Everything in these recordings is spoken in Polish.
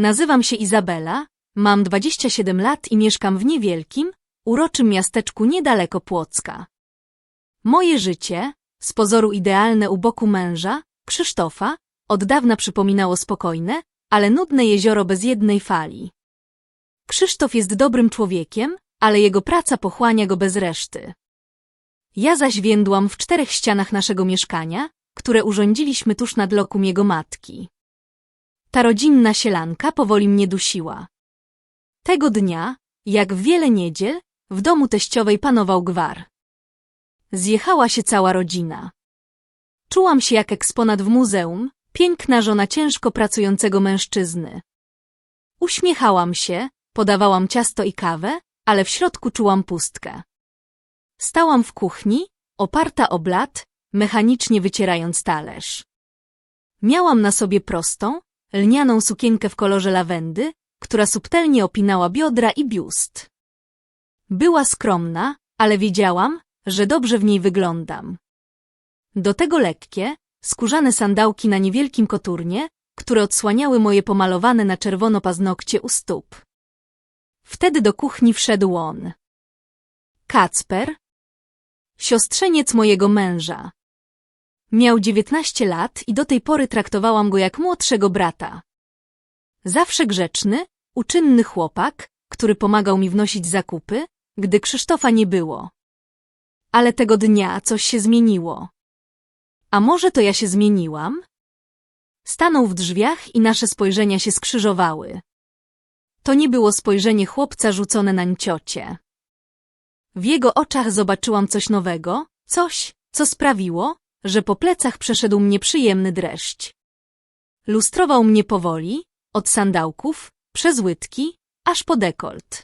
Nazywam się Izabela, mam 27 lat i mieszkam w niewielkim, uroczym miasteczku niedaleko Płocka. Moje życie, z pozoru idealne u boku męża, Krzysztofa, od dawna przypominało spokojne, ale nudne jezioro bez jednej fali. Krzysztof jest dobrym człowiekiem, ale jego praca pochłania go bez reszty. Ja zaś więdłam w czterech ścianach naszego mieszkania, które urządziliśmy tuż nad lokum jego matki. Ta rodzinna sielanka powoli mnie dusiła. Tego dnia, jak w wiele niedziel, w domu teściowej panował gwar. Zjechała się cała rodzina. Czułam się jak eksponat w muzeum, piękna żona ciężko pracującego mężczyzny. Uśmiechałam się, podawałam ciasto i kawę, ale w środku czułam pustkę. Stałam w kuchni, oparta o blat, mechanicznie wycierając talerz. Miałam na sobie prostą, lnianą sukienkę w kolorze lawendy, która subtelnie opinała biodra i biust. Była skromna, ale wiedziałam, że dobrze w niej wyglądam. Do tego lekkie, skórzane sandałki na niewielkim koturnie, które odsłaniały moje pomalowane na czerwono paznokcie u stóp. Wtedy do kuchni wszedł on. Kacper, siostrzeniec mojego męża. Miał dziewiętnaście lat i do tej pory traktowałam go jak młodszego brata. Zawsze grzeczny, uczynny chłopak, który pomagał mi wnosić zakupy, gdy Krzysztofa nie było. Ale tego dnia coś się zmieniło. A może to ja się zmieniłam? Stanął w drzwiach i nasze spojrzenia się skrzyżowały. To nie było spojrzenie chłopca rzucone na ciocie. W jego oczach zobaczyłam coś nowego, coś, co sprawiło, że po plecach przeszedł mnie przyjemny dreszcz. Lustrował mnie powoli, od sandałków, przez łydki, aż po dekolt.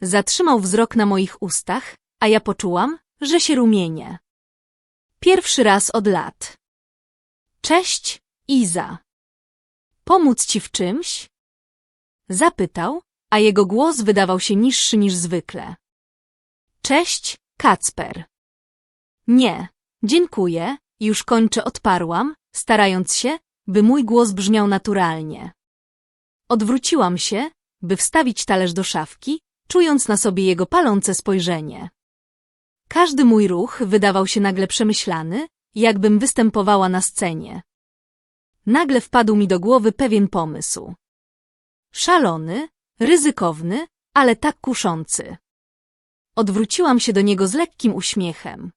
Zatrzymał wzrok na moich ustach, a ja poczułam, że się rumienię. Pierwszy raz od lat. Cześć, Iza. Pomóc ci w czymś? Zapytał, a jego głos wydawał się niższy niż zwykle. Cześć, Kacper. Nie, dziękuję, już kończę odparłam, starając się, by mój głos brzmiał naturalnie. Odwróciłam się, by wstawić talerz do szafki, czując na sobie jego palące spojrzenie. Każdy mój ruch wydawał się nagle przemyślany, jakbym występowała na scenie. Nagle wpadł mi do głowy pewien pomysł. Szalony, ryzykowny, ale tak kuszący. Odwróciłam się do niego z lekkim uśmiechem.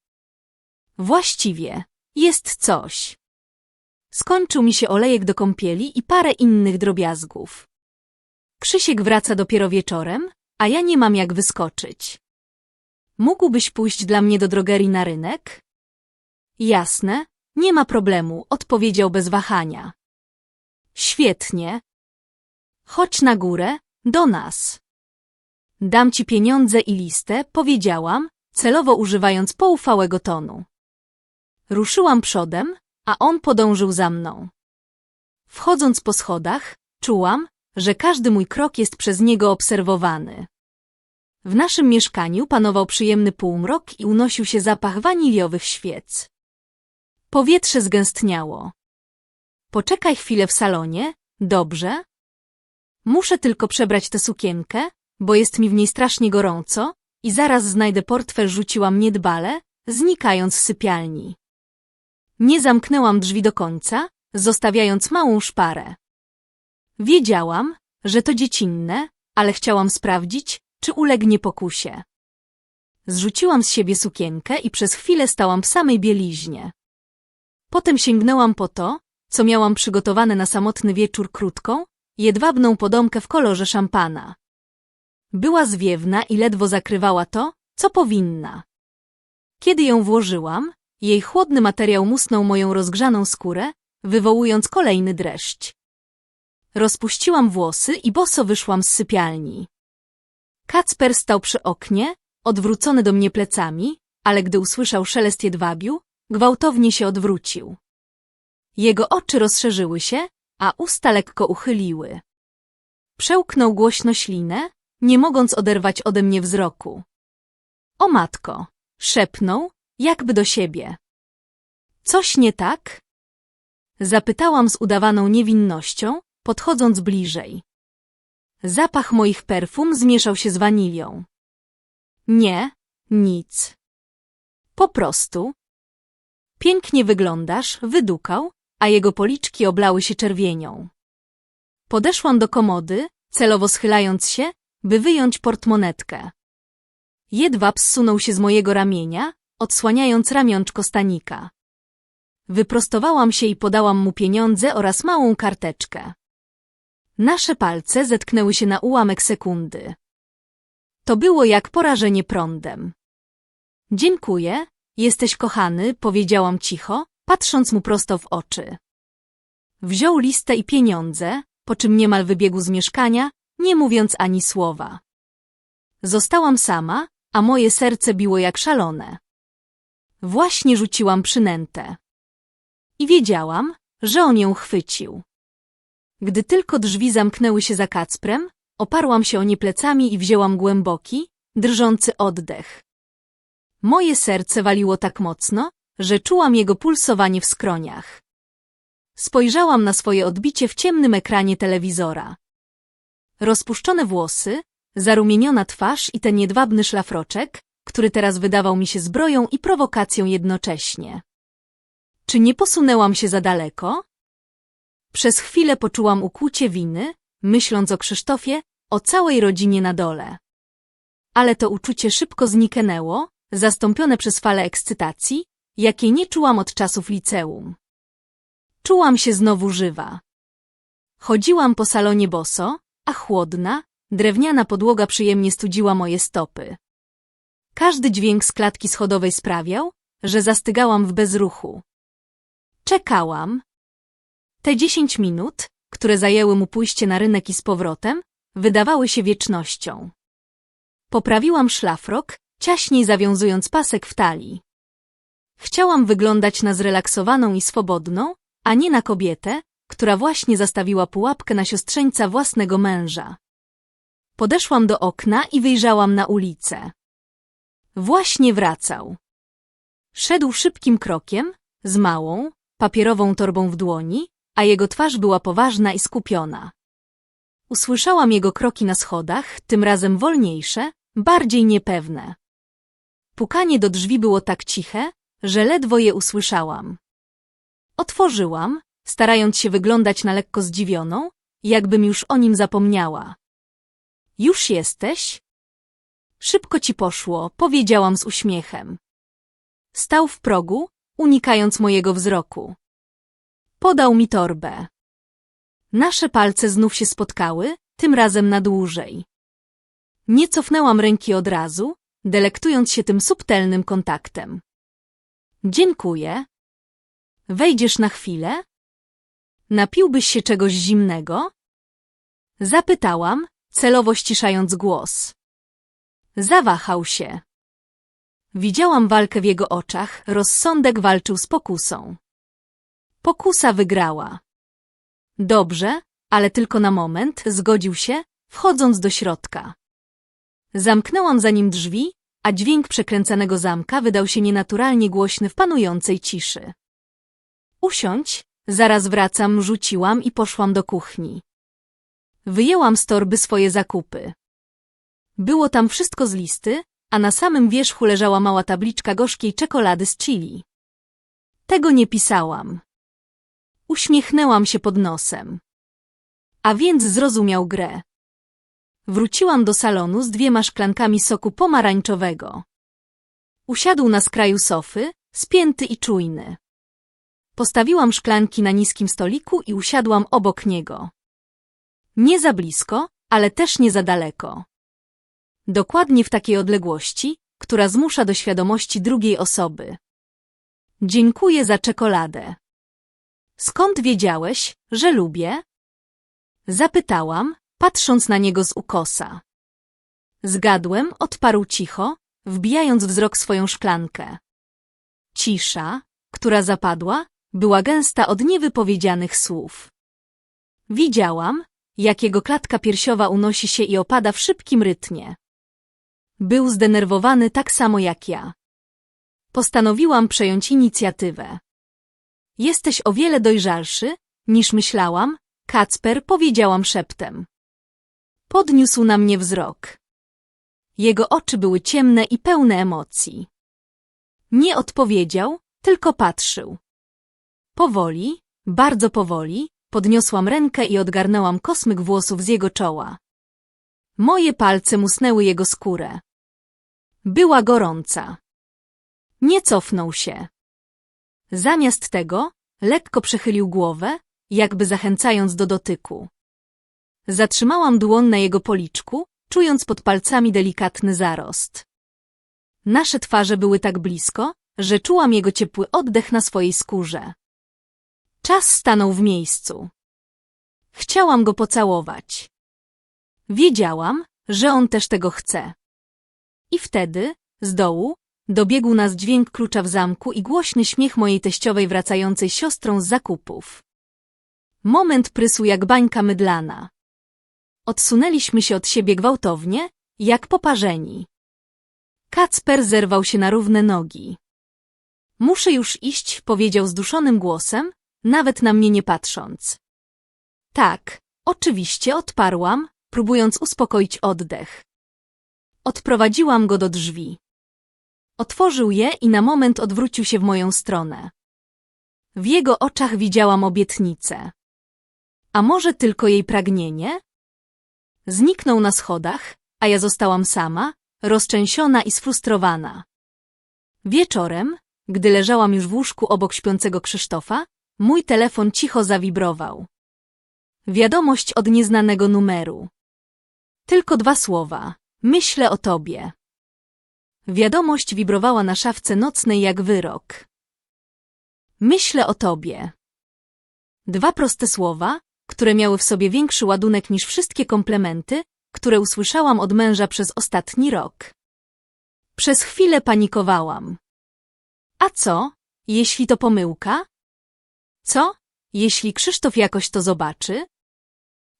Właściwie, jest coś. Skończył mi się olejek do kąpieli i parę innych drobiazgów. Krzysiek wraca dopiero wieczorem, a ja nie mam jak wyskoczyć. Mógłbyś pójść dla mnie do drogerii na rynek? Jasne, nie ma problemu, odpowiedział bez wahania. Świetnie. Chodź na górę, do nas. Dam ci pieniądze i listę, powiedziałam, celowo używając poufałego tonu. Ruszyłam przodem, a on podążył za mną. Wchodząc po schodach, czułam, że każdy mój krok jest przez niego obserwowany. W naszym mieszkaniu panował przyjemny półmrok i unosił się zapach waniliowych świec. Powietrze zgęstniało. Poczekaj chwilę w salonie, dobrze? Muszę tylko przebrać tę sukienkę, bo jest mi w niej strasznie gorąco i zaraz znajdę portfel rzuciłam niedbale, znikając z sypialni. Nie zamknęłam drzwi do końca, zostawiając małą szparę. Wiedziałam, że to dziecinne, ale chciałam sprawdzić, czy ulegnie pokusie. Zrzuciłam z siebie sukienkę i przez chwilę stałam w samej bieliźnie. Potem sięgnęłam po to, co miałam przygotowane na samotny wieczór krótką, jedwabną podomkę w kolorze szampana. Była zwiewna i ledwo zakrywała to, co powinna. Kiedy ją włożyłam, jej chłodny materiał musnął moją rozgrzaną skórę, wywołując kolejny dreszcz. Rozpuściłam włosy i boso wyszłam z sypialni. Kacper stał przy oknie, odwrócony do mnie plecami, ale gdy usłyszał szelest jedwabiu, gwałtownie się odwrócił. Jego oczy rozszerzyły się, a usta lekko uchyliły. Przełknął głośno ślinę, nie mogąc oderwać ode mnie wzroku. O matko! szepnął, jakby do siebie. Coś nie tak? Zapytałam z udawaną niewinnością, podchodząc bliżej. Zapach moich perfum zmieszał się z wanilią. Nie, nic. Po prostu. Pięknie wyglądasz, wydukał, a jego policzki oblały się czerwienią. Podeszłam do komody, celowo schylając się, by wyjąć portmonetkę. Jedwab zsunął się z mojego ramienia, odsłaniając ramionczko stanika. Wyprostowałam się i podałam mu pieniądze oraz małą karteczkę. Nasze palce zetknęły się na ułamek sekundy. To było jak porażenie prądem. Dziękuję, jesteś kochany, powiedziałam cicho, patrząc mu prosto w oczy. Wziął listę i pieniądze, po czym niemal wybiegł z mieszkania, nie mówiąc ani słowa. Zostałam sama, a moje serce biło jak szalone. Właśnie rzuciłam przynętę. I wiedziałam, że on ją chwycił. Gdy tylko drzwi zamknęły się za Kacprem, oparłam się o nie plecami i wzięłam głęboki, drżący oddech. Moje serce waliło tak mocno, że czułam jego pulsowanie w skroniach. Spojrzałam na swoje odbicie w ciemnym ekranie telewizora. Rozpuszczone włosy, zarumieniona twarz i ten jedwabny szlafroczek, który teraz wydawał mi się zbroją i prowokacją jednocześnie. Czy nie posunęłam się za daleko? Przez chwilę poczułam ukłucie winy, myśląc o Krzysztofie, o całej rodzinie na dole. Ale to uczucie szybko zniknęło, zastąpione przez falę ekscytacji, jakiej nie czułam od czasów liceum. Czułam się znowu żywa. Chodziłam po salonie boso, a chłodna, drewniana podłoga przyjemnie studziła moje stopy. Każdy dźwięk z klatki schodowej sprawiał, że zastygałam w bezruchu. Czekałam. Te dziesięć minut, które zajęły mu pójście na rynek i z powrotem, wydawały się wiecznością. Poprawiłam szlafrok, ciaśniej zawiązując pasek w talii. Chciałam wyglądać na zrelaksowaną i swobodną, a nie na kobietę, która właśnie zastawiła pułapkę na siostrzeńca własnego męża. Podeszłam do okna i wyjrzałam na ulicę. Właśnie wracał. Szedł szybkim krokiem, z małą, papierową torbą w dłoni, a jego twarz była poważna i skupiona. Usłyszałam jego kroki na schodach, tym razem wolniejsze, bardziej niepewne. Pukanie do drzwi było tak ciche, że ledwo je usłyszałam. Otworzyłam, starając się wyglądać na lekko zdziwioną, jakbym już o nim zapomniała. Już jesteś? Szybko ci poszło, powiedziałam z uśmiechem. Stał w progu, unikając mojego wzroku. Podał mi torbę. Nasze palce znów się spotkały, tym razem na dłużej. Nie cofnęłam ręki od razu, delektując się tym subtelnym kontaktem. Dziękuję. Wejdziesz na chwilę? Napiłbyś się czegoś zimnego? Zapytałam, celowo ściszając głos. Zawahał się. Widziałam walkę w jego oczach, rozsądek walczył z pokusą. Pokusa wygrała. Dobrze, ale tylko na moment, zgodził się, wchodząc do środka. Zamknęłam za nim drzwi, a dźwięk przekręcanego zamka wydał się nienaturalnie głośny w panującej ciszy. Usiądź, zaraz wracam, rzuciłam i poszłam do kuchni. Wyjęłam z torby swoje zakupy. Było tam wszystko z listy, a na samym wierzchu leżała mała tabliczka gorzkiej czekolady z chili. Tego nie pisałam. Uśmiechnęłam się pod nosem. A więc zrozumiał grę. Wróciłam do salonu z dwiema szklankami soku pomarańczowego. Usiadł na skraju sofy, spięty i czujny. Postawiłam szklanki na niskim stoliku i usiadłam obok niego. Nie za blisko, ale też nie za daleko. Dokładnie w takiej odległości, która zmusza do świadomości drugiej osoby. Dziękuję za czekoladę. Skąd wiedziałeś, że lubię? Zapytałam, patrząc na niego z ukosa. Zgadłem, odparł cicho, wbijając wzrok swoją szklankę. Cisza, która zapadła, była gęsta od niewypowiedzianych słów. Widziałam, jak jego klatka piersiowa unosi się i opada w szybkim rytmie. Był zdenerwowany tak samo jak ja. Postanowiłam przejąć inicjatywę. Jesteś o wiele dojrzalszy, niż myślałam, Kacper, powiedziałam szeptem. Podniósł na mnie wzrok. Jego oczy były ciemne i pełne emocji. Nie odpowiedział, tylko patrzył. Powoli, bardzo powoli, podniosłam rękę i odgarnęłam kosmyk włosów z jego czoła. Moje palce musnęły jego skórę. Była gorąca. Nie cofnął się. Zamiast tego, lekko przechylił głowę, jakby zachęcając do dotyku. Zatrzymałam dłoń na jego policzku, czując pod palcami delikatny zarost. Nasze twarze były tak blisko, że czułam jego ciepły oddech na swojej skórze. Czas stanął w miejscu. Chciałam go pocałować. Wiedziałam, że on też tego chce. I wtedy, z dołu, dobiegł nas dźwięk klucza w zamku i głośny śmiech mojej teściowej wracającej siostrą z zakupów. Moment prysł jak bańka mydlana. Odsunęliśmy się od siebie gwałtownie, jak poparzeni. Kacper zerwał się na równe nogi. Muszę już iść, powiedział zduszonym głosem, nawet na mnie nie patrząc. Tak, oczywiście odparłam, próbując uspokoić oddech. Odprowadziłam go do drzwi. Otworzył je i na moment odwrócił się w moją stronę. W jego oczach widziałam obietnicę. A może tylko jej pragnienie? Zniknął na schodach, a ja zostałam sama, rozczęsiona i sfrustrowana. Wieczorem, gdy leżałam już w łóżku obok śpiącego Krzysztofa, mój telefon cicho zawibrował. Wiadomość od nieznanego numeru. Tylko dwa słowa. Myślę o tobie. Wiadomość wibrowała na szafce nocnej jak wyrok. Myślę o tobie. Dwa proste słowa, które miały w sobie większy ładunek niż wszystkie komplementy, które usłyszałam od męża przez ostatni rok. Przez chwilę panikowałam. A co, jeśli to pomyłka? Co, jeśli Krzysztof jakoś to zobaczy?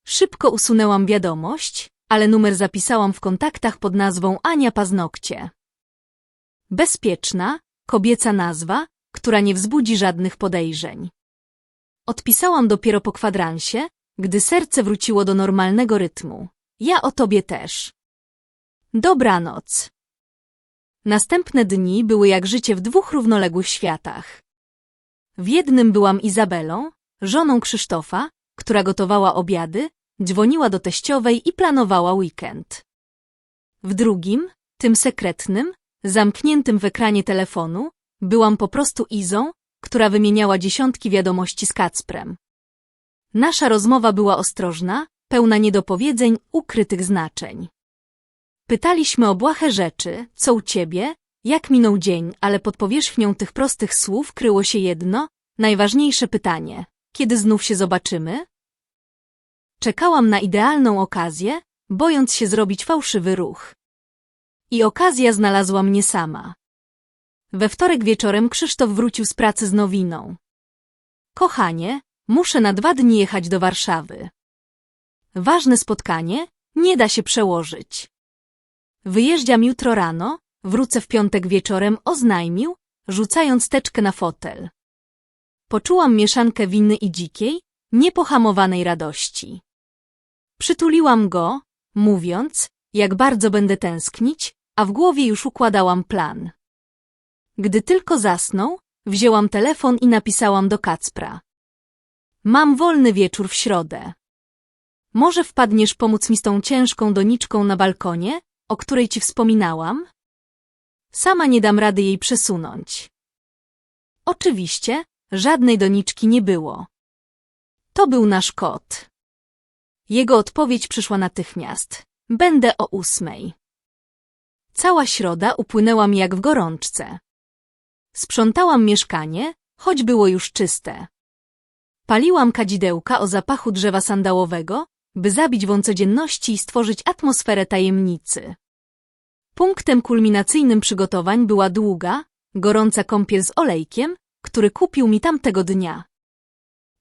Szybko usunęłam wiadomość, ale numer zapisałam w kontaktach pod nazwą Ania Paznokcie. Bezpieczna, kobieca nazwa, która nie wzbudzi żadnych podejrzeń. Odpisałam dopiero po kwadransie, gdy serce wróciło do normalnego rytmu. Ja o tobie też. Dobranoc. Następne dni były jak życie w dwóch równoległych światach. W jednym byłam Izabelą, żoną Krzysztofa, która gotowała obiady, dzwoniła do teściowej i planowała weekend. W drugim, tym sekretnym, zamkniętym w ekranie telefonu, byłam po prostu Izą, która wymieniała dziesiątki wiadomości z Kacprem. Nasza rozmowa była ostrożna, pełna niedopowiedzeń, ukrytych znaczeń. Pytaliśmy o błahe rzeczy, co u ciebie, jak minął dzień, ale pod powierzchnią tych prostych słów kryło się jedno, najważniejsze pytanie. Kiedy znów się zobaczymy? Czekałam na idealną okazję, bojąc się zrobić fałszywy ruch. I okazja znalazła mnie sama. We wtorek wieczorem Krzysztof wrócił z pracy z nowiną. Kochanie, muszę na dwa dni jechać do Warszawy. Ważne spotkanie, nie da się przełożyć. Wyjeżdżam jutro rano, wrócę w piątek wieczorem, oznajmił, rzucając teczkę na fotel. Poczułam mieszankę winy i dzikiej, niepohamowanej radości. Przytuliłam go, mówiąc, jak bardzo będę tęsknić, a w głowie już układałam plan. Gdy tylko zasnął, wzięłam telefon i napisałam do Kacpra. Mam wolny wieczór w środę. Może wpadniesz pomóc mi z tą ciężką doniczką na balkonie, o której ci wspominałam? Sama nie dam rady jej przesunąć. Oczywiście, żadnej doniczki nie było. To był nasz kot. Jego odpowiedź przyszła natychmiast. Będę o ósmej. Cała środa upłynęła mi jak w gorączce. Sprzątałam mieszkanie, choć było już czyste. Paliłam kadzidełka o zapachu drzewa sandałowego, by zabić wąt codzienności i stworzyć atmosferę tajemnicy. Punktem kulminacyjnym przygotowań była długa, gorąca kąpiel z olejkiem, który kupił mi tamtego dnia.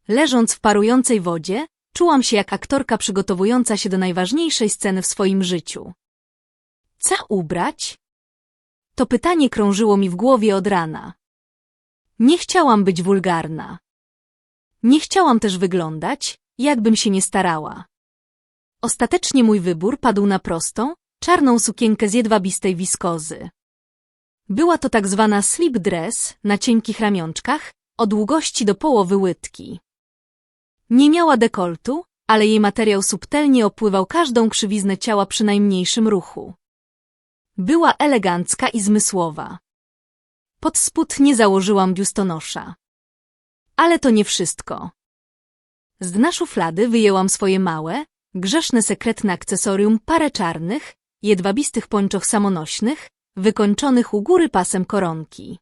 Leżąc w parującej wodzie, czułam się jak aktorka przygotowująca się do najważniejszej sceny w swoim życiu. Co ubrać? To pytanie krążyło mi w głowie od rana. Nie chciałam być wulgarna. Nie chciałam też wyglądać, jakbym się nie starała. Ostatecznie mój wybór padł na prostą, czarną sukienkę z jedwabistej wiskozy. Była to tak zwana slip dress na cienkich ramionczkach, o długości do połowy łydki. Nie miała dekoltu, ale jej materiał subtelnie opływał każdą krzywiznę ciała przy najmniejszym ruchu. Była elegancka i zmysłowa. Pod spód nie założyłam biustonosza. Ale to nie wszystko. Z dna szuflady wyjęłam swoje małe, grzeszne sekretne akcesorium parę czarnych, jedwabistych pończoch samonośnych, wykończonych u góry pasem koronki.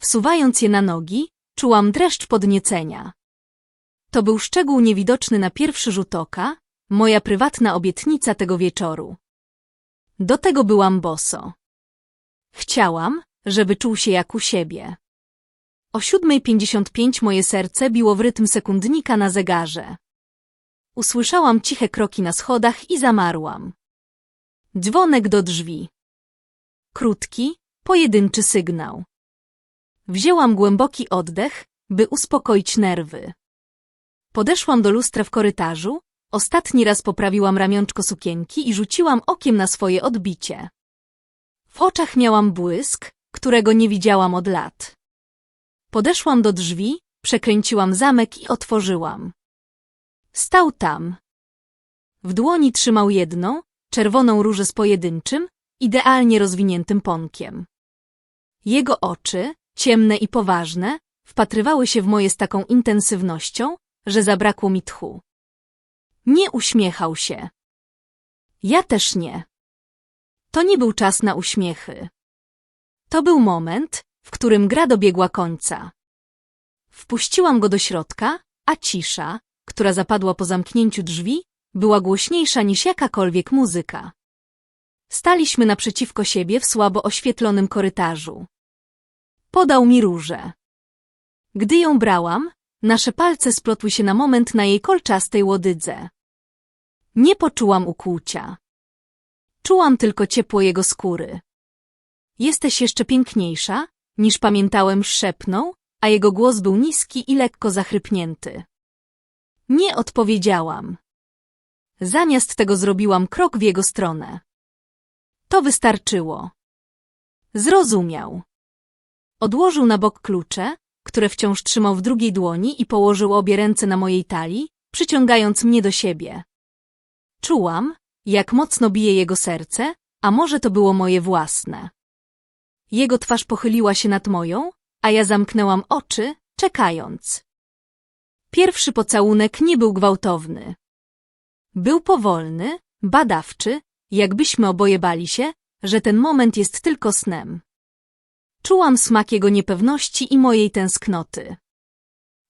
Wsuwając je na nogi, czułam dreszcz podniecenia. To był szczegół niewidoczny na pierwszy rzut oka, moja prywatna obietnica tego wieczoru. Do tego byłam boso. Chciałam, żeby czuł się jak u siebie. O 7.55 moje serce biło w rytm sekundnika na zegarze. Usłyszałam ciche kroki na schodach i zamarłam. Dzwonek do drzwi. Krótki, pojedynczy sygnał. Wzięłam głęboki oddech, by uspokoić nerwy. Podeszłam do lustra w korytarzu, ostatni raz poprawiłam ramionczko sukienki i rzuciłam okiem na swoje odbicie. W oczach miałam błysk, którego nie widziałam od lat. Podeszłam do drzwi, przekręciłam zamek i otworzyłam. Stał tam. W dłoni trzymał jedną, czerwoną różę z pojedynczym, idealnie rozwiniętym ponkiem. Jego oczy, ciemne i poważne, wpatrywały się w moje z taką intensywnością, że zabrakło mi tchu. Nie uśmiechał się. Ja też nie. To nie był czas na uśmiechy. To był moment, w którym gra dobiegła końca. Wpuściłam go do środka, a cisza, która zapadła po zamknięciu drzwi, była głośniejsza niż jakakolwiek muzyka. Staliśmy naprzeciwko siebie w słabo oświetlonym korytarzu. Podał mi różę. Gdy ją brałam, nasze palce splotły się na moment na jej kolczastej łodydze. Nie poczułam ukłucia. Czułam tylko ciepło jego skóry. Jesteś jeszcze piękniejsza, niż pamiętałem szepnął, a jego głos był niski i lekko zachrypnięty. Nie odpowiedziałam. Zamiast tego zrobiłam krok w jego stronę. To wystarczyło. Zrozumiał. Odłożył na bok klucze, które wciąż trzymał w drugiej dłoni i położył obie ręce na mojej talii, przyciągając mnie do siebie. Czułam, jak mocno bije jego serce, a może to było moje własne. Jego twarz pochyliła się nad moją, a ja zamknęłam oczy, czekając. Pierwszy pocałunek nie był gwałtowny. Był powolny, badawczy, jakbyśmy oboje bali się, że ten moment jest tylko snem. Czułam smak jego niepewności i mojej tęsknoty.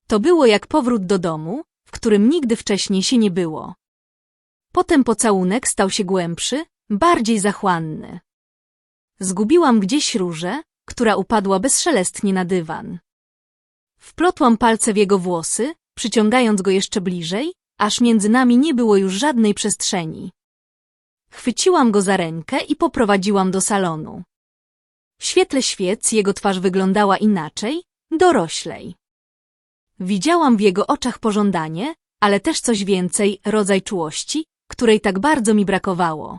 To było jak powrót do domu, w którym nigdy wcześniej się nie było. Potem pocałunek stał się głębszy, bardziej zachłanny. Zgubiłam gdzieś różę, która upadła bezszelestnie na dywan. Wplotłam palce w jego włosy, przyciągając go jeszcze bliżej, aż między nami nie było już żadnej przestrzeni. Chwyciłam go za rękę i poprowadziłam do salonu. W świetle świec jego twarz wyglądała inaczej, doroślej. Widziałam w jego oczach pożądanie, ale też coś więcej, rodzaj czułości, której tak bardzo mi brakowało.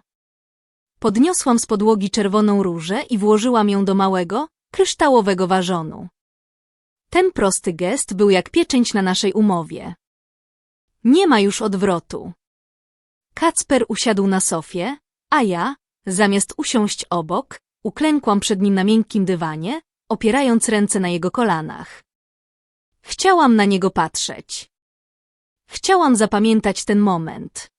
Podniosłam z podłogi czerwoną różę i włożyłam ją do małego, kryształowego ważonu. Ten prosty gest był jak pieczęć na naszej umowie. Nie ma już odwrotu. Kacper usiadł na sofie, a ja, zamiast usiąść obok, uklękłam przed nim na miękkim dywanie, opierając ręce na jego kolanach. Chciałam na niego patrzeć. Chciałam zapamiętać ten moment.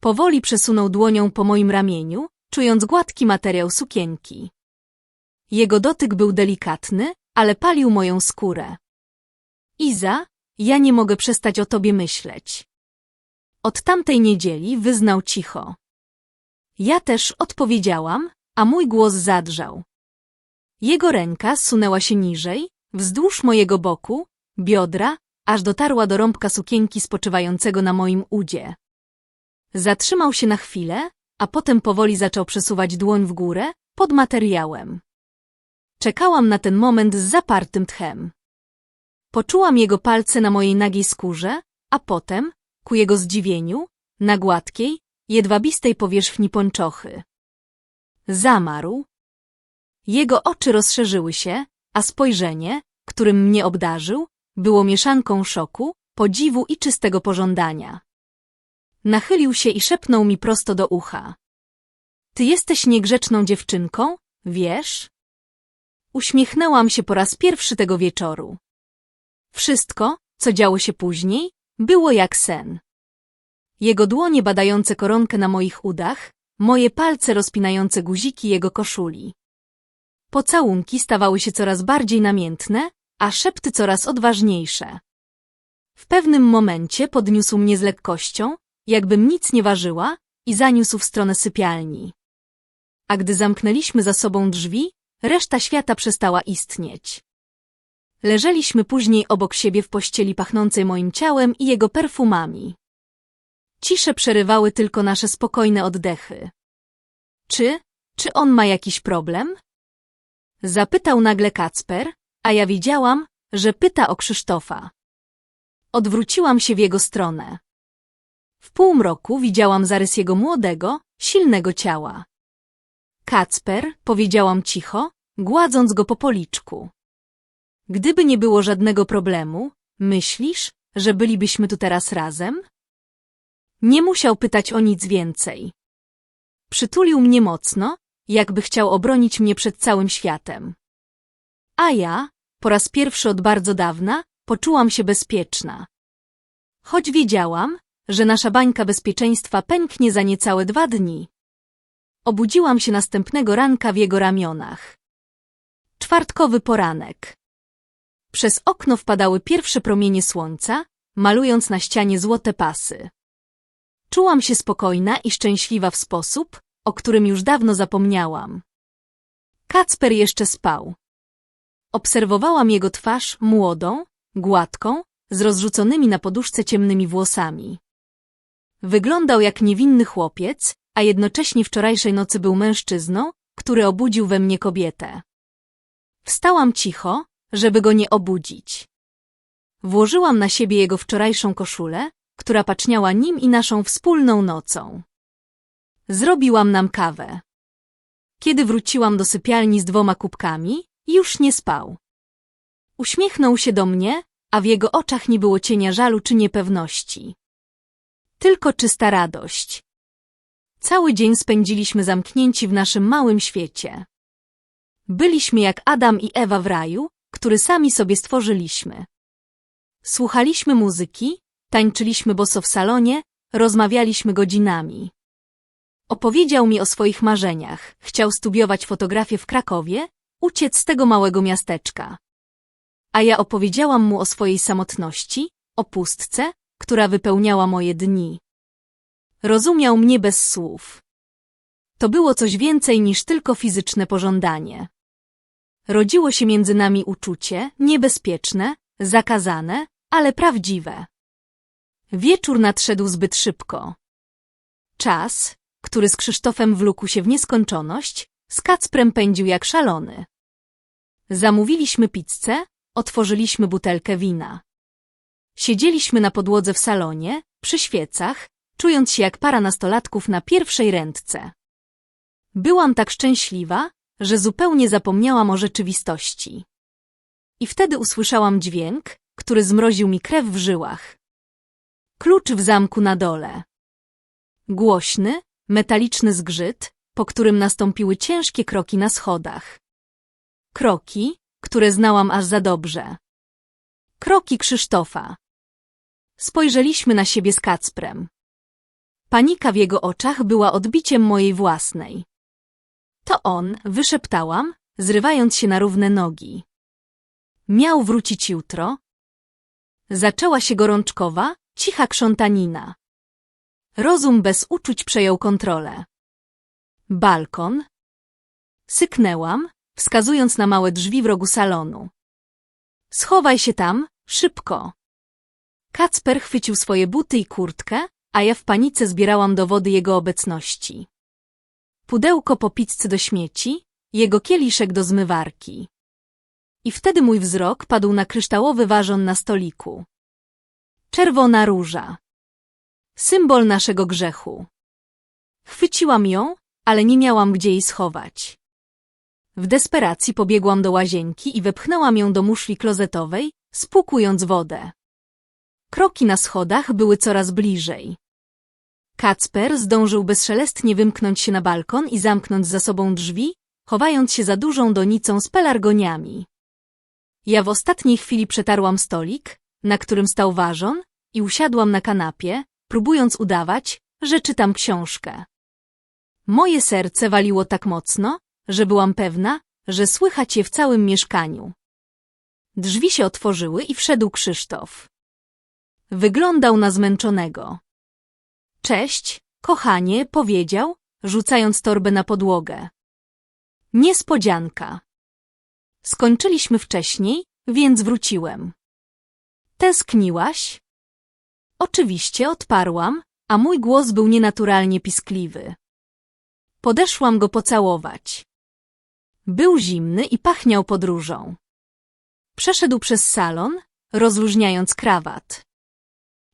Powoli przesunął dłonią po moim ramieniu, czując gładki materiał sukienki. Jego dotyk był delikatny, ale palił moją skórę. Iza, ja nie mogę przestać o tobie myśleć. Od tamtej niedzieli wyznał cicho. Ja też odpowiedziałam, a mój głos zadrżał. Jego ręka sunęła się niżej, wzdłuż mojego boku, biodra, aż dotarła do rąbka sukienki spoczywającego na moim udzie. Zatrzymał się na chwilę, a potem powoli zaczął przesuwać dłoń w górę, pod materiałem. Czekałam na ten moment z zapartym tchem. Poczułam jego palce na mojej nagiej skórze, a potem, ku jego zdziwieniu, na gładkiej, jedwabistej powierzchni pończochy. Zamarł. Jego oczy rozszerzyły się, a spojrzenie, którym mnie obdarzył, było mieszanką szoku, podziwu i czystego pożądania. Nachylił się i szepnął mi prosto do ucha. Ty jesteś niegrzeczną dziewczynką, wiesz? Uśmiechnęłam się po raz pierwszy tego wieczoru. Wszystko, co działo się później, było jak sen. Jego dłonie badające koronkę na moich udach, moje palce rozpinające guziki jego koszuli. Pocałunki stawały się coraz bardziej namiętne, a szepty coraz odważniejsze. W pewnym momencie podniósł mnie z lekkością, jakbym nic nie ważyła, i zaniósł w stronę sypialni. A gdy zamknęliśmy za sobą drzwi, reszta świata przestała istnieć. Leżeliśmy później obok siebie w pościeli pachnącej moim ciałem i jego perfumami. Cisze przerywały tylko nasze spokojne oddechy. Czy, czy on ma jakiś problem? Zapytał nagle Kacper, a ja wiedziałam, że pyta o Krzysztofa. Odwróciłam się w jego stronę. W półmroku widziałam zarys jego młodego, silnego ciała. Kacper, powiedziałam cicho, gładząc go po policzku. Gdyby nie było żadnego problemu, myślisz, że bylibyśmy tu teraz razem? Nie musiał pytać o nic więcej. Przytulił mnie mocno, jakby chciał obronić mnie przed całym światem. A ja, po raz pierwszy od bardzo dawna, poczułam się bezpieczna. Choć wiedziałam, że nasza bańka bezpieczeństwa pęknie za niecałe dwa dni. Obudziłam się następnego ranka w jego ramionach. Czwartkowy poranek. Przez okno wpadały pierwsze promienie słońca, malując na ścianie złote pasy. Czułam się spokojna i szczęśliwa w sposób, o którym już dawno zapomniałam. Kacper jeszcze spał. Obserwowałam jego twarz młodą, gładką, z rozrzuconymi na poduszce ciemnymi włosami. Wyglądał jak niewinny chłopiec, a jednocześnie wczorajszej nocy był mężczyzną, który obudził we mnie kobietę. Wstałam cicho, żeby go nie obudzić. Włożyłam na siebie jego wczorajszą koszulę, która paczniała nim i naszą wspólną nocą. Zrobiłam nam kawę. Kiedy wróciłam do sypialni z dwoma kubkami, już nie spał. Uśmiechnął się do mnie, a w jego oczach nie było cienia żalu czy niepewności. Tylko czysta radość. Cały dzień spędziliśmy zamknięci w naszym małym świecie. Byliśmy jak Adam i Ewa w raju, który sami sobie stworzyliśmy. Słuchaliśmy muzyki, tańczyliśmy boso w salonie, rozmawialiśmy godzinami. Opowiedział mi o swoich marzeniach, chciał studiować fotografię w Krakowie, uciec z tego małego miasteczka. A ja opowiedziałam mu o swojej samotności, o pustce, która wypełniała moje dni. Rozumiał mnie bez słów. To było coś więcej niż tylko fizyczne pożądanie. Rodziło się między nami uczucie, niebezpieczne, zakazane, ale prawdziwe. Wieczór nadszedł zbyt szybko. Czas, który z Krzysztofem wlókł się w nieskończoność, z Kacprem pędził jak szalony. Zamówiliśmy pizzę, otworzyliśmy butelkę wina. Siedzieliśmy na podłodze w salonie, przy świecach, czując się jak para nastolatków na pierwszej ręce. Byłam tak szczęśliwa, że zupełnie zapomniałam o rzeczywistości. I wtedy usłyszałam dźwięk, który zmroził mi krew w żyłach. Klucz w zamku na dole. Głośny, metaliczny zgrzyt, po którym nastąpiły ciężkie kroki na schodach. Kroki, które znałam aż za dobrze. Kroki Krzysztofa. Spojrzeliśmy na siebie z Kacprem. Panika w jego oczach była odbiciem mojej własnej. To on, wyszeptałam, zrywając się na równe nogi. Miał wrócić jutro. Zaczęła się gorączkowa, cicha krzątanina. Rozum bez uczuć przejął kontrolę. Balkon. Syknęłam, wskazując na małe drzwi w rogu salonu. Schowaj się tam, szybko. Kacper chwycił swoje buty i kurtkę, a ja w panice zbierałam dowody jego obecności. Pudełko po pizzy do śmieci, jego kieliszek do zmywarki. I wtedy mój wzrok padł na kryształowy ważon na stoliku. Czerwona róża. Symbol naszego grzechu. Chwyciłam ją, ale nie miałam gdzie jej schować. W desperacji pobiegłam do łazienki i wepchnęłam ją do muszli klozetowej, spłukując wodę. Kroki na schodach były coraz bliżej. Kacper zdążył bezszelestnie wymknąć się na balkon i zamknąć za sobą drzwi, chowając się za dużą donicą z pelargoniami. Ja w ostatniej chwili przetarłam stolik, na którym stał ważon, i usiadłam na kanapie, próbując udawać, że czytam książkę. Moje serce waliło tak mocno, że byłam pewna, że słychać je w całym mieszkaniu. Drzwi się otworzyły i wszedł Krzysztof. Wyglądał na zmęczonego. Cześć, kochanie, powiedział, rzucając torbę na podłogę. Niespodzianka. Skończyliśmy wcześniej, więc wróciłem. Tęskniłaś? Oczywiście odparłam, a mój głos był nienaturalnie piskliwy. Podeszłam go pocałować. Był zimny i pachniał podróżą. Przeszedł przez salon, rozluźniając krawat.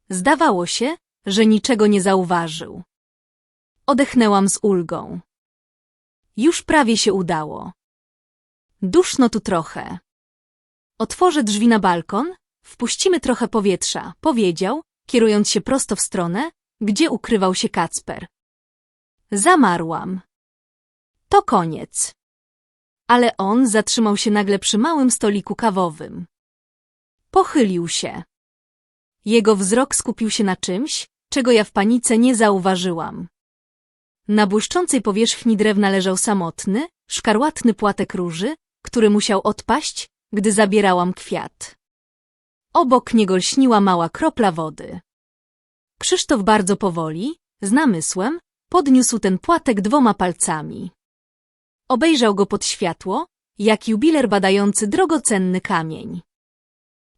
Zdawało się, że niczego nie zauważył. Odechnęłam z ulgą. Już prawie się udało. Duszno tu trochę. Otworzę drzwi na balkon, wpuścimy trochę powietrza, powiedział, kierując się prosto w stronę, gdzie ukrywał się Kacper. Zamarłam. To koniec. Ale on zatrzymał się nagle przy małym stoliku kawowym. Pochylił się. Jego wzrok skupił się na czymś, czego ja w panice nie zauważyłam. Na błyszczącej powierzchni drewna leżał samotny, szkarłatny płatek róży, który musiał odpaść, gdy zabierałam kwiat. Obok niego lśniła mała kropla wody. Krzysztof bardzo powoli, z namysłem, podniósł ten płatek dwoma palcami. Obejrzał go pod światło, jak jubiler badający drogocenny kamień.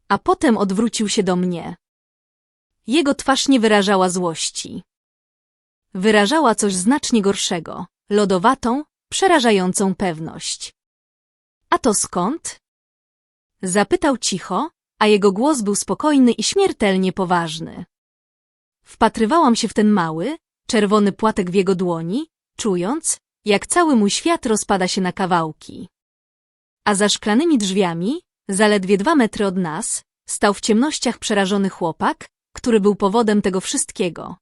A potem odwrócił się do mnie. Jego twarz nie wyrażała złości. Wyrażała coś znacznie gorszego, lodowatą, przerażającą pewność. A to skąd? Zapytał cicho, a jego głos był spokojny i śmiertelnie poważny. Wpatrywałam się w ten mały, czerwony płatek w jego dłoni, czując, jak cały mój świat rozpada się na kawałki. A za szklanymi drzwiami, zaledwie dwa metry od nas, stał w ciemnościach przerażony chłopak, który był powodem tego wszystkiego.